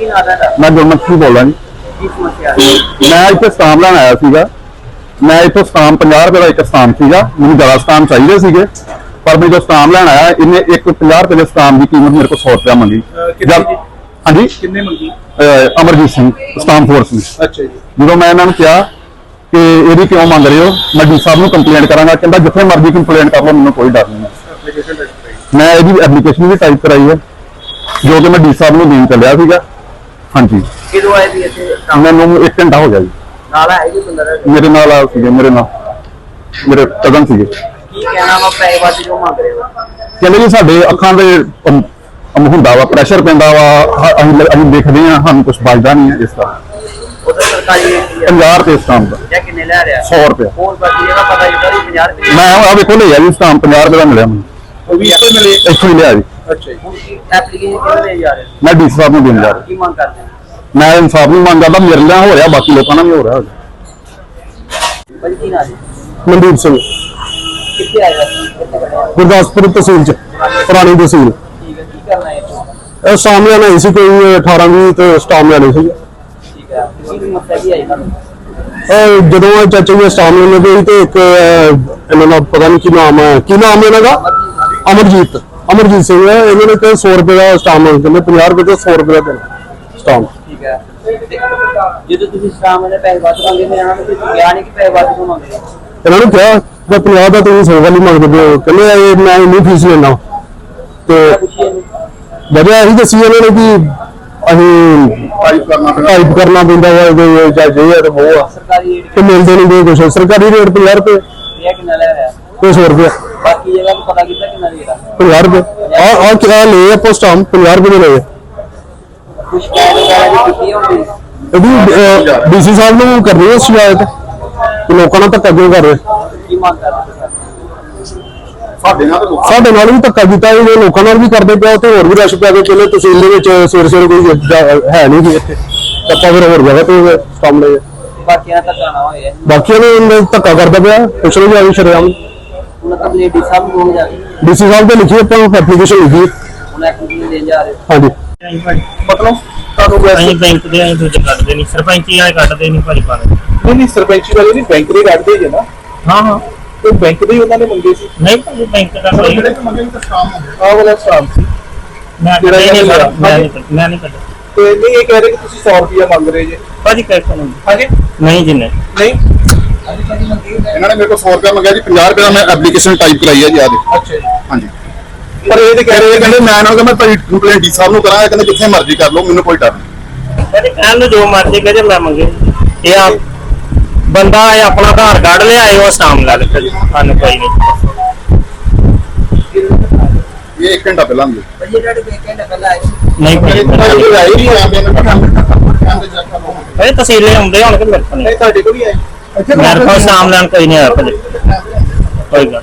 ਕੀ ਮੈਂ ਗੁਰਮੁਖ ਸਿੰਘ ਬੋਲਦਾ ਜੀ। ਕੀ ਸਮੱਸਿਆ ਮੈਂ ਇੱਥੇ ਸਟਾਮ ਲੈਣ ਆਇਆ ਸੀਗਾ। ਮੈਂ ਇੱਥੋਂ ਸਟਾਮ 50 ਰੁਪਏ ਦਾ ਇੱਕ ਸਟਾਮ ਸੀਗਾ। ਮੈਨੂੰ ਜ਼ਿਆਦਾ ਸਟਾਮ ਚਾਹੀਦੇ ਸੀਗੇ। ਪਰ ਮੈਂ ਜੋ ਸਟਾਮ ਲੈਣ ਆਇਆ ਇਹਨੇ ਇੱਕ 50 ਰੁਪਏ ਦੇ ਸਟਾਮ ਦੀ ਕੀਮਤ ਮੇਰੇ ਕੋਲ 100 ਰੁਪਏ ਮੰਗੀ। ਜਦ-? ਹਾਂਜੀ? ਕਿੰਨੇ ਮੰਗੀ? ਅਮਰਜੀਤ ਸਿੰਘ ਸਟਾਮ ਫੋਰਸ ਨੇ। ਅੱਛਾ ਜੀ। ਜਦੋਂ ਮੈਂ ਇਹਨਾਂ ਨੂੰ ਕਿਹਾ ਕਿ ਇਹਦੀ ਕਿਉਂ ਮੰਗ ਰਹੇ ਹੋ ਮੈਂ ਡੀ ਸਾਹਿਬ ਨੂੰ ਕੰਪਲੇਂਟ ਕਰਾਂਗਾ। ਕਹਿੰਦਾ ਜਿੱਥੇ ਮਰਜ਼ੀ ਕੰਪਲੇਂਟ ਕਰ ਲਓ ਮੈਨੂੰ ਕੋਈ ਡਰ ਨਹੀਂ ਮੈਂ ਇਹਦੀ ਐਪਲੀਕੇਸ਼ਨ ਵੀ ਟਾਈਪ ਕਰਾਈ ਹੈ ਜੋ ਕਿ ਮੈਂ ਡੀ ਸਾਹਿਬ ਨੂੰ ਦੇਣ ਚੱਲਿਆ ਸੀਗਾ। ਹਾਂਜੀ। ਕਿਦੋਂ ਆਏ ਸੀ ਇੱਥੇ ਕੰਮ ਮੈਨੂੰ 1 ਘੰਟਾ ਹੋ ਗਿਆ ਜੀ। ਨਾਲ ਆਏ ਜੀ ਬੰਦਾ ਤੁਹਾਡਾ? ਮੇਰੇ ਨਾਲ ਆ ਸੀਗੇ ਮੇਰੇ ਨਾਲ। ਮੇਰੇ ਕਜ਼ਨ ਸੀਗੇ। ਕੀ ਕਹਿਣਾ ਵਾ ਪੈਸੇ ਵਾਦੀ ਜੋ ਮੰਗ ਰਹੇ ਹੋ? ਕਹਿੰਦੇ ਜੀ ਸਾਡੇ ਅੱਖਾਂ ਦੇ ਅਮ, ਅਮ ਹੁੰਦਾ ਵਾ ਪ੍ਰੈਸ਼ਰ ਪੈਂਦਾ ਵਾ। ਹ- ਅਸੀਂ ਅਸੀਂ ਦੇਖਦੇ ਹਾਂ ਸਾਨੂੰ ਕੁਝ ਬਚਦਾ ਨਹੀਂ ਹੈ ਇਸ ਦਾ। ਸਰਕਾਰੀ ਰੇਟ ਕੀ ਆ। 50 ਰੁਪਏ ਸਟਾਮ ਦਾ। ਜਾਂ ਕਿੰਨੇ ਲੈ ਰਿਹਾ? 100 ਰੁਪਏ। ਹੋਰ ਬਾਕੀ ਇਹਦਾ ਪਤਾ ਜਿਹੜਾ ਵੀ 50 ਰੁਪਏ। ਮੈਂ ਆ ਵੇਖੋ ਲਿਆ ਜੀ ਸਟਾਮ 50 ਰੁਪਏ ਦਾ ਮਿਲਿਆ ਮੈਨੂੰ। ਉਹ ਵੀ ਇੱਥੇ ਮਿਲੇ। ਇੱਥੋਂ ਹੀ ਲਿਆ ਜੀ। ਅੱਛਾ ਜੀ। ਹੁਣ ਐਪਲੀਕੇਸ਼ਨ ਕਿਵੇਂ ਦੇ ਜਾ ਰਹੇ ਹੋ? ਮੈਂ ਡੀ ਸਾਹਿਬ ਨੂੰ ਦੇਣ ਜਾ ਰਿਹਾ ਕੀ ਮੰਗ ਕਰਦੇ ਹੋ? ਮੈਂ ਇਨਸਾਫ ਨੂੰ ਮੰਗ ਕਰਦਾ ਮੇਰੇ ਨਾਲ ਹੋ ਰਿਹਾ ਬਾਕੀ ਲੋਕਾਂ ਨਾਲ ਵੀ ਹੋ ਰਿਹਾ। ਭਾਜੀ ਕੀ ਨਾਂ ਜੀ ਮਨਦੀਪ ਸਿੰਘ। ਕਿੱਥੇ ਆਏ ਹੋ? ਕਿੱਥੇ ਖੜੇ ਹੋ? ਗੁਰਦਾਸਪੁਰ ਤਹਿਸੀਲ ਚ ਪੁਰਾਣੀ ਤਹਿਸੀਲ। ਠੀਕ ਹੈ ਕੀ ਕਰਨਾ ਹੈ ਇੱਥੋਂ? ਇਹ ਸਾਹਮਣੇ ਨਹੀਂ ਸੀ ਕੋਈ 18 20 ਤੇ ਸਟਾਮ ਲੈਣੇ ਸੀ। ਠੀਕ ਹੈ ਕੀ ਸਮੱਸਿਆ ਕੀ ਆਈ ਤੁਹਾਨੂੰ? ਉਹ ਜਦੋਂ ਇਹ ਚਾਚਾ ਜੀ ਸਟਾਮ ਲੈਣੇ ਗਏ ਤੇ ਇੱਕ ਅਹ, ਇਹਨਾਂ ਦਾ ਪਤਾ ਨਹੀਂ ਕੀ ਨਾਮ ਹੈ ਕੀ ਨਾਮ ਹੈ ਇਹਨਾਂ ਦਾ? ਅਮਰਜੀਤ। ਅਮਰਜੀਤ ਸਿੰਘ ਹੈ ਇਹਨਾਂ ਨੇ ਕਿਹਾ 100 ਰੁਪਏ ਦਾ ਸਟਾਮ ਮੰਗ ਕਹਿੰਦੇ 50 ਰੁਪਏ ਦਾ 100 ਰੁਪਏ ਦਾ ਦੇਣਾ ਸਟਾਮ। ਠੀਕ ਹੈ। ਤੇ ਜਦੋਂ ਤੁਸੀਂ ਸ਼ਾਮ ਦੇ ਪੈਸੇ ਵੱਧ ਮੰਗੇ ਮੈਂ ਇਹਨਾਂ ਨੂੰ ਤੁਸੀਂ ਕਿਹਾ ਨਹੀਂ ਕਿ ਪੈਸੇ ਵੱਧ ਕਿਉਂ ਮੰਗੇ ਇਹਨਾਂ ਨੂੰ ਕਿਹਾ ਕਿ 50 ਦਾ ਤੁਸੀਂ 100 ਵਾਲੀ ਮੰਗਦੇ ਪਏ ਹੋ ਕਹਿੰਦੇ ਇਹ ਮੈਂ ਇੰਨੀ ਫੀਸ ਲੈਣਾ ਤੇ ਇਹਨੂੰ। ਵਜ੍ਹਾ ਇਹੀ ਦੱਸੀ ਇਹਨਾਂ ਨੇ ਕਿ ਅਸੀਂ ਟਾਈਪ ਕਰਨਾ ਪੈਂਦਾ। ਟਾਈਪ ਕਰਨਾ ਪੈਂਦਾ ਵਾ ਇਹਦੇ ਜਾਂ ਜੇ ਹੈ ਤੇ ਉਹ ਆ। ਸਰਕਾਰੀ ਰੇਟ ਤੇ ਮਿਲਦੇ ਨਹੀਂ ਕੋਈ ਕੁਛ ਸਰਕਾਰੀ ਰੇਟ 50 ਰੁਪਏ। ਇਹ ਕਿੰਨਾ ਲੈ ਰਿਹਾ? ਕੋਈ 100 ਰੁਪਏ। ਬਾਕੀ ਜਗ੍ਹਾ ਨੂੰ ਪਤਾ ਕੀਤਾ ਕਿੰਨਾ ਰੇਟ ਆ 50 ਰੁਪਏ ਆ ਆ ਕਿਰਾਇਆ ਲਏ ਆਪਾਂ ਸਟਾਮ 50 ਰੁਪਏ ਦੇ ਲਏ ਕੁਝ ਕਹਿ ਵਗੈਰਾ ਦੀ ਕੀਤੀ ਹੋਣੀ ਇਹਦੀ ਡੀਸੀ ਸਾਹਿਬ ਨੂੰ ਕਰਨੀ ਹੈ ਸ਼ਿਕਾਇਤ ਕਿ ਲੋਕਾਂ ਨਾਲ ਧੱਕਾ ਕਿਉਂ ਕਰ ਰਹੇ ਕੀ ਮੰਗ ਕਰਦੇ ਸਰ ਸਾਡੇ ਨਾਲ ਸਾਡੇ ਨਾਲ ਵੀ ਧੱਕਾ ਕੀਤਾ ਇਹ ਲੋਕਾਂ। ਨਾਲ ਵੀ ਕਰਦੇ ਪਿਆ ਤੇ ਹੋਰ ਵੀ ਰਸ਼ ਪਿਆ ਕੇ ਪਹਿਲੇ ਤਹਿਸੀਲ ਦੇ ਵਿੱਚ ਸਵੇਰੇ ਸਵੇਰੇ ਕੋਈ ਜਾ- ਹੈ ਨਹੀਂ ਸੀ ਇੱਥੇ। ਤੇ ਆਪਾਂ ਫਿਰ ਹੋਰ ਜਗ੍ਹਾ ਤੇ ਕੰਮ ਲਏ ਬਾਕੀ ਨਾਲ ਧੱਕਾ ਨਾ ਹੋਏ। ਬਾਕੀਆਂ ਨੂੰ ਧੱਕਾ ਕਰਦਾ ਪਿਆ। ਕੁਛ ਨਹੀਂ ਆਈ ਸ਼ਰਿਆਮ। ਉਹਨਾਂ ਤਾਂ ਲੇਡੀ ਸਾਹਿਬ ਨੂੰ ਹੋ ਜਾਵੇ ਡੀਸੀ ਸਾਹਿਬ ਤੇ ਲਿਖੀ ਆਪਾਂ ਐਪਲੀਕੇਸ਼ਨ ਲਿਖੀ ਉਹਨਾਂ ਐਕਟਿਵ ਦੇਣ ਜਾ ਰਹੇ ਹਾਂਜੀ। ਮਤਲਬ ਤੁਹਾਨੂੰ ਵੈਸੇ ਅਸੀਂ ਬੈਂਕ ਦੇ ਅਸੀਂ ਦੂਜੇ ਕੱਢਦੇ ਨਹੀਂ। ਸਰਪੰਚੀ ਆਏ ਕੱਢਦੇ ਨਹੀਂ ਭਾਜੀ ਪਾਣੇ ਨਹੀਂ ਨਹੀਂ ਸਰਪੰਚੀ ਵਾਲੇ ਨਹੀਂ ਬੈਂਕ ਦੇ ਕੱਢਦੇ ਜੇ ਨਾ। ਹਾਂ ਹਾਂ। ਤੇ ਬੈਂਕ ਦੇ ਹੀ ਉਹਨਾਂ ਨੇ ਮੰਗੇ ਸੀ। ਨਹੀਂ ਭਾਜੀ ਬੈਂਕ ਦਾ ਕੋਈ ਆਹ ਵਾਲਾ ਸਟਾਮ ਸੀ। ਮੈਂ ਜਿਹੜਾ ਨਹੀਂ। ਮੈਂ ਨਹੀਂ ਕੱਢ- ਮੈਂ ਨਹੀਂ ਕੱਢ ਤੇ ਨਹੀਂ ਇਹ ਕਹਿ ਰਹੇ ਕਿ ਤੁਸੀਂ 100 ਰੁਪਇਆ ਮੰਗ ਰਹੇ ਜੇ। ਭਾਜੀ ਕਹਿ ਨਹੀਂ। ਹਾਂਜੀ। ਨਹੀਂ ਜੀ ਨਹੀਂ। ਨਹੀਂ। ਇਹਨਾਂ ਨੇ ਮੇਰੇ ਕੋਲ 100 ਰੁਪਏ ਮੰਗਿਆ ਜੀ 50 ਰੁਪਏ ਦਾ ਮੈਂ ਐਪਲੀਕੇਸ਼ਨ ਟਾਈਪ ਕਰਾਈ ਹੈ ਜੀ ਆਦੇ ਅੱਛਾ ਜੀ। ਹਾਂਜੀ। ਪਰ ਇਹ ਤੇ ਕਹਿ ਰਹੇ ਕਹਿੰਦੇ ਮੈਂ ਇਹਨਾਂ ਨੂੰ ਕਹਿੰਦਾ ਭਾਈ ਕੰਪਲੇਂਟ ਡੀ ਸਾਹਿਬ ਨੂੰ ਕਰਾਂ ਇਹ ਕਹਿੰਦੇ ਜਿੱਥੇ ਮਰਜ਼ੀ ਕਰ ਲਓ ਮੈਨੂੰ ਕੋਈ ਡਰ ਨਹੀਂ। ਭਾਜੀ ਕਹਿਣ ਨੂੰ ਜੋ ਮਰਜ਼ੀ ਕਹੇ ਮੈਂ ਮੰਗੇ। ਇਹ ਆ ਬੰਦਾ ਇਹ ਆਪਣਾ ਆਧਾਰ ਕਾਰਡ ਲਿਆਏ ਉਹ ਸਾਮ ਲਾ ਲੈ ਸਾਨੂੰ ਕੋਈ ਨਹੀਂ। ਇਹ 1 ਘੰਟਾ ਪਹਿਲਾਂ ਦੀ ਭਾਜੀ ਤੁਹਾਡੇ ਬੇਕੈਂਡ ਪਹਿਲਾਂ ਆਏ ਨਹੀਂ ਭਾਜੀ ਆਏ ਨਹੀਂ ਇਹ ਤਸੀਲੇ ਆਉਂਦੇ ਹੁਣ ਕਿ ਮੇਰੇ ਕੋਲ। ਨਹੀਂ ਨਹੀਂ ਤੁਹਾਡੇ ਕੋਲ ਹੀ ਆਏ। ਮੇਰੇ ਕੋਲ ਸਾਮ ਲੈਣ ਕੋਈ ਨਹੀਂ ਆਇਆ ਭਾਜੀ ਕੋਈ ਗੱਲ